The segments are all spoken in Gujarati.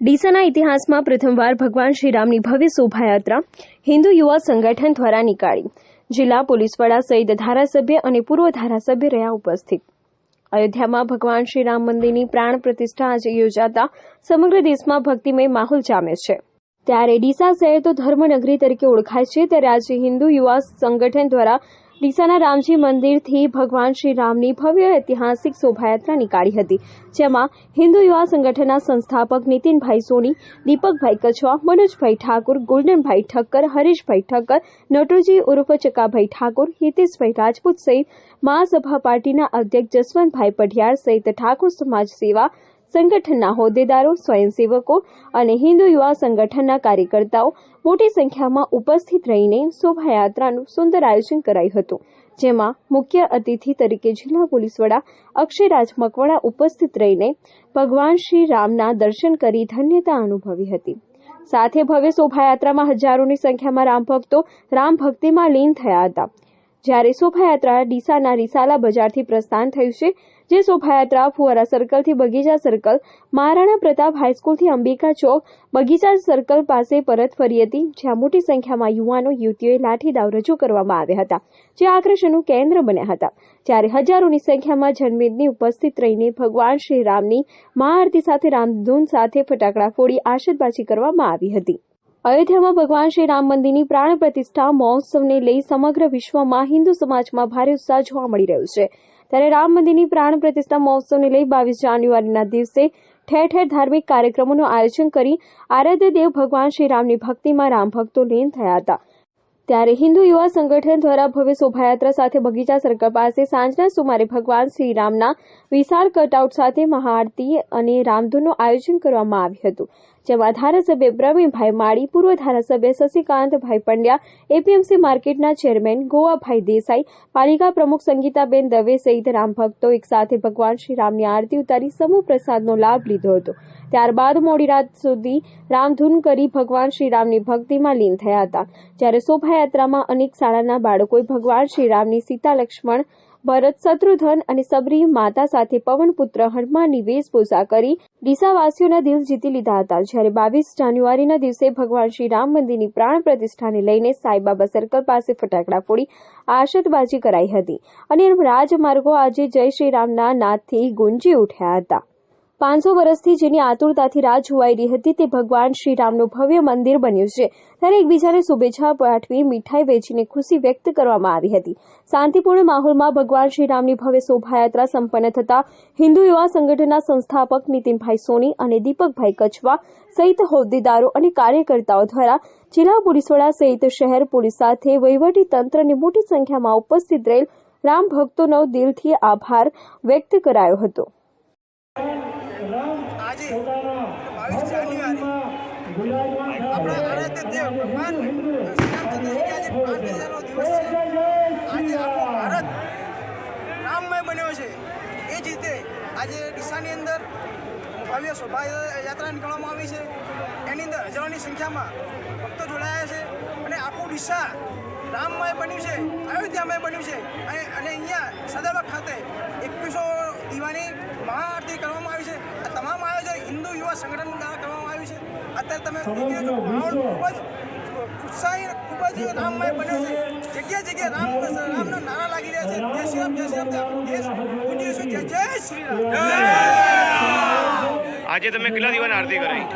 ડીસાના ઇતિહાસમાં પ્રથમવાર ભગવાન શ્રીરામની ભવ્ય શોભાયાત્રા હિન્દુ યુવા સંગઠન દ્વારા નીકાળી. જિલ્લા પોલીસ વડા સહિત ધારાસભ્ય અને પૂર્વ ધારાસભ્ય રહ્યા ઉપસ્થિત. અયોધ્યામાં ભગવાન શ્રી રામ મંદિરની પ્રાણ પ્રતિષ્ઠા આજે યોજાતા સમગ્ર દેશમાં ભક્તિમય માહોલ જામે છે. ત્યારે ડીસા શહેર તો ધર્મનગરી તરીકે ઓળખાય છે, ત્યારે આજે હિન્દુ યુવા સંગઠન દ્વારા ડીસાના રામજી મંદિરથી ભગવાન શ્રી રામની ભવ્ય ઐતિહાસિક શોભાયાત્રા નીકાળી હતી, જેમાં હિન્દુ યુવા સંગઠનના સંસ્થાપક નીતિનભાઈ સોની, દીપકભાઈ કછવા, મનોજભાઈ ઠાકુર ગોલ્ડનભાઈ ઠક્કર, હરીશભાઈ ઠક્કર, નટોજી ઉર્ફ ચકાભાઈ ઠાકુર, હિતેશભાઈ રાજપૂત સહિત મહાસભા પાર્ટીના અધ્યક્ષ જસવંતભાઈ પઢિયાર સહિત ઠાકુર સમાજ સેવા સંગઠનના હોદ્દેદારો, સ્વયંસેવકો અને હિન્દુ યુવા સંગઠનના કાર્યકર્તાઓ મોટી સંખ્યામાં ઉપસ્થિત રહીને શોભાયાત્રાનું સુંદર આયોજન કરાયું હતું, જેમાં મુખ્ય અતિથિ તરીકે જિલ્લા પોલીસ વડા અક્ષયરાજ મકવાણા ઉપસ્થિત રહીને ભગવાન શ્રી રામના દર્શન કરી ધન્યતા અનુભવી હતી. સાથે ભવ્ય શોભાયાત્રામાં હજારોની સંખ્યામાં રામ ભક્તો રામ ભક્તિમાં લીન થયા હતા. જ્યારે શોભાયાત્રા ડીસાના રિસાલા બજારથી પ્રસ્થાન થયું છે, જે શોભાયાત્રા ફુવારા સર્કલથી બગીચા સર્કલ, મહારાણા પ્રતાપ હાઈસ્કૂલથી અંબિકા ચોક, બગીચા સર્કલ પાસે પરત ફરી હતી, જ્યાં મોટી સંખ્યામાં યુવાનો, યુવતીઓએ લાઠીદાવ રજૂ કરવામાં આવ્યા હતા, જે આકર્ષણનું કેન્દ્ર બન્યા હતા. જ્યારે હજારોની સંખ્યામાં જન્મેદની ઉપસ્થિત રહીને ભગવાન શ્રી રામની મહાઆરતી સાથે રામધૂન સાથે ફટાકડા ફોડી આશીર્વાદબાજી કરવામાં આવી હતી. અયોધ્યામાં ભગવાન શ્રી રામ મંદિરની પ્રાણ પ્રતિષ્ઠા મહોત્સવને લઈ સમગ્ર વિશ્વમાં હિન્દુ સમાજમાં ભારે ઉત્સાહ જોવા મળી રહ્યો છે. ત્યારે રામ મંદિરની પ્રાણ પ્રતિષ્ઠા મહોત્સવને લઈ બાવીસ જાન્યુઆરીના દિવસે ઠેર ઠેર ધાર્મિક કાર્યક્રમોનું આયોજન કરી આરાધ્ય દેવ ભગવાન શ્રી રામની ભક્તિમાં રામ ભક્તો લીન થયા હતા. ત્યારે હિન્દુ યુવા સંગઠન દ્વારા ભવ્ય શોભાયાત્રા સાથે બગીચા સર્કલ પાસે સાંજના સુમારે ભગવાન શ્રી રામના વિશાળ કટઆઉટ સાથે મહાઆરતી અને રામધૂનનું આયોજન કરવામાં આવ્યું હતું. જેમાં ધારાસભ્ય પ્રવીણભાઈ માળી, પૂર્વ ધારાસભ્ય શશિકાંતભાઈ પંડ્યા, એપીએમસી માર્કેટના ચેરમેન ગોવાભાઈ દેસાઈ, પાલિકા પ્રમુખ સંગીતાબેન દવે સહિત રામભક્તો એકસાથે ભગવાન શ્રી રામની આરતી ઉતારી સમૂહ પ્રસાદનો લાભ લીધો હતો. ત્યારબાદ મોડી રાત સુધી રામધૂન કરી ભગવાન શ્રી રામની ભક્તિમાં લીન થયા હતા. જ્યારે શોભાયાત્રામાં અનેક શાળાના બાળકોએ ભગવાન શ્રી રામની સીતા લક્ષ્મણ ભરત શત્રુધન અને સબરી માતા સાથે પવનપુત્ર હનુમાનની વેશભૂષા કરી ડીસાવાસીઓના દિલ જીતી લીધા હતા. જ્યારે બાવીસ જાન્યુઆરીના દિવસે ભગવાન શ્રી રામ મંદિરની પ્રાણ પ્રતિષ્ઠાને લઈને સાંઈબાબા સર્કલ પાસે ફટાકડા ફોડી આશતબાજી કરાઈ હતી. અને રાજમાર્ગો આજે જય શ્રી રામના નાદથી ગુંજી ઉઠ્યા હતા. પાંચસો વર્ષથી જેની આતુરતાથી રાહ જોવાઈ રહી હતી, તે ભગવાન શ્રીરામનું ભવ્ય મંદિર બન્યું છે. ત્યારે એકબીજાને શુભેચ્છા પાઠવી, મીઠાઈ વેચીને ખુશી વ્યક્ત કરવામાં આવી હતી. શાંતિપૂર્ણ માહોલમાં ભગવાન શ્રીરામની ભવ્ય શોભાયાત્રા સંપન્ન થતા હિન્દુ યુવા સંગઠનના સંસ્થાપક નીતિનભાઈ સોની અને દીપકભાઈ કચવા સહિત હોદ્દેદારો અને કાર્યકર્તાઓ દ્વારા જિલ્લા પોલીસ વડા સહિત શહેર પોલીસ સાથે વહીવટી તંત્રની મોટી સંખ્યામાં ઉપસ્થિત રહેલ રામ ભક્તોનો દિલથી આભાર વ્યક્ત કરાયો હતો આજે બાવીસ જાન્યુઆરી આપણા આરાધ્ય દેવ ભગવાન આજે આખો ભારત રામમય બન્યો છે. એ જ રીતે આજે ડીસાની અંદર ભવ્ય શોભાયાત્રા નીકળવામાં આવી છે. એની અંદર હજારોની સંખ્યામાં ભક્તો જોડાયા છે અને આખું ડીસા રામમય બન્યું છે અયોધ્યામય બન્યું છે. અને અને અહીંયા સદાબા ખાતે એકવીસો દીવાની મહાઆરતી કરવામાં આવી છે. આ તમામ આયોજન હિન્દુ યુવા સંગઠન દ્વારા કરવામાં અત્યારે તમે દેખી રહ્યો છો માહોલ ખૂબ જ ઉત્સાહી ખૂબ જ રામમય બન્યો છે. જગ્યા જગ્યાએ રામ રામના નારા લાગી રહ્યા છે. જય શ્રી રામ જય શ્રી રામ દેશ છે. જય જય શ્રી રામ. આજે તમે કેટલા દીવાની આરતી કરાઈ?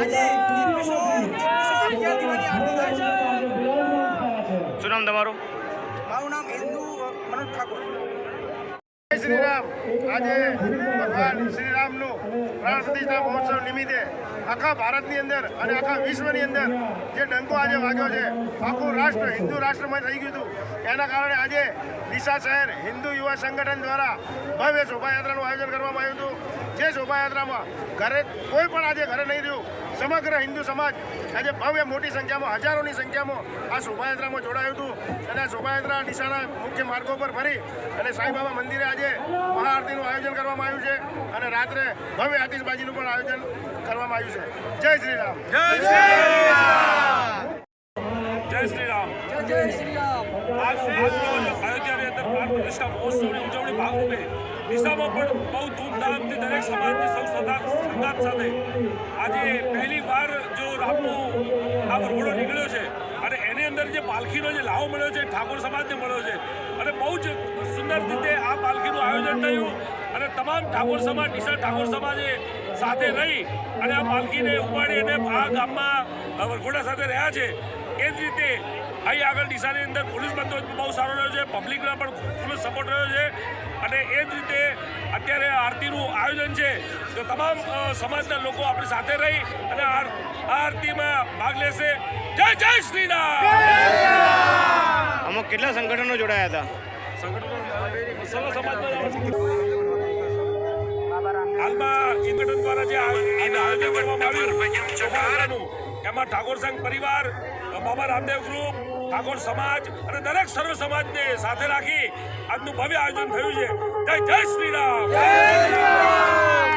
આજે એકવીસો એકવીસો દીવાની આરતી થાય છે. શું નામ તમારું? મારું નામ હિન્દુ મનોજ ઠાકોર. શ્રી રામ આજે ભગવાન શ્રી રામનું પ્રાણ પ્રતિષ્ઠા મહોત્સવ નિમિત્તે આખા ભારતની અંદર અને આખા વિશ્વની અંદર જે ડંકો આજે વાગ્યો છે, આખું રાષ્ટ્ર, હિન્દુ રાષ્ટ્રમાં થઈ ગયું હતું. એના કારણે આજે ડીસા શહેર હિન્દુ યુવા સંગઠન દ્વારા ભવ્ય શોભાયાત્રાનું આયોજન કરવામાં આવ્યું હતું. જે શોભાયાત્રામાં. ઘરે કોઈ પણ આજે ઘરે નહીં રહ્યું. સમગ્ર હિન્દુ સમાજ આજે ભવ્ય મોટી સંખ્યામાં હજારોની સંખ્યામાં આ શોભાયાત્રામાં જોડાયું હતું. અને આ શોભાયાત્રા નિશાના મુખ્ય માર્ગો પર ફરી અને સાંઈબાબા મંદિરે આજે મહાઆરતીનું આયોજન કરવામાં આવ્યું છે. અને રાત્રે ભવ્ય આતિશબાજીનું પણ આયોજન કરવામાં આવ્યું છે. જય શ્રી રામ. જય શ્રી રામ! જય શ્રી રામ. જય શ્રી પ્રાણ પ્રતિષ્ઠા મહોત્સવની ઉજવણી ભાગરૂપે દિશામાં પણ બહુ ધૂમધામથી દરેક સમાજની સૌ સંગાત સાથે આજે પહેલી વાર જો રામનો આ વરઘોડો નીકળ્યો છે અને એની અંદર જે પાલખીનો જે લાહો મળ્યો છે ઠાકોર સમાજને મળ્યો છે અને બહુ જ સુંદર રીતે આ પાલખીનું આયોજન થયું અને તમામ ઠાકોર સમાજ ડીસા ઠાકોર સમાજે સાથે રહી અને આ પાલખીને ઉપાડી અને આ ગામમાં વરઘોડા સાથે રહ્યા છે એ જ રીતે અહીં આગળ ડીસાની અંદર પોલીસ બંદોબસ્ત બહુ સારો રહ્યો છે પબ્લિકનો પણ ફૂલ સપોર્ટ રહ્યો છે. અને એ જ રીતે અત્યારે આરતીનું આયોજન છે. તો તમામ સમાજના લોકો આપણી સાથે રહી અને આ આ આરતીમાં ભાગ લેશે. જય જય શ્રી રામ આમાં કેટલા સંગઠનો જોડાયા હતા? સંગઠનો સર્વ સમાજના હાલમાં સંગઠન દ્વારા જે આયોજન કરવામાં આવ્યું એમાં ઠાકોર સંઘ પરિવાર બાબા રામદેવ ગ્રુપ ઠાકોર સમાજ અને દરેક સર્વ સમાજને સાથે રાખી આજનું ભવ્ય આયોજન થયું છે. જય જય શ્રી રામ.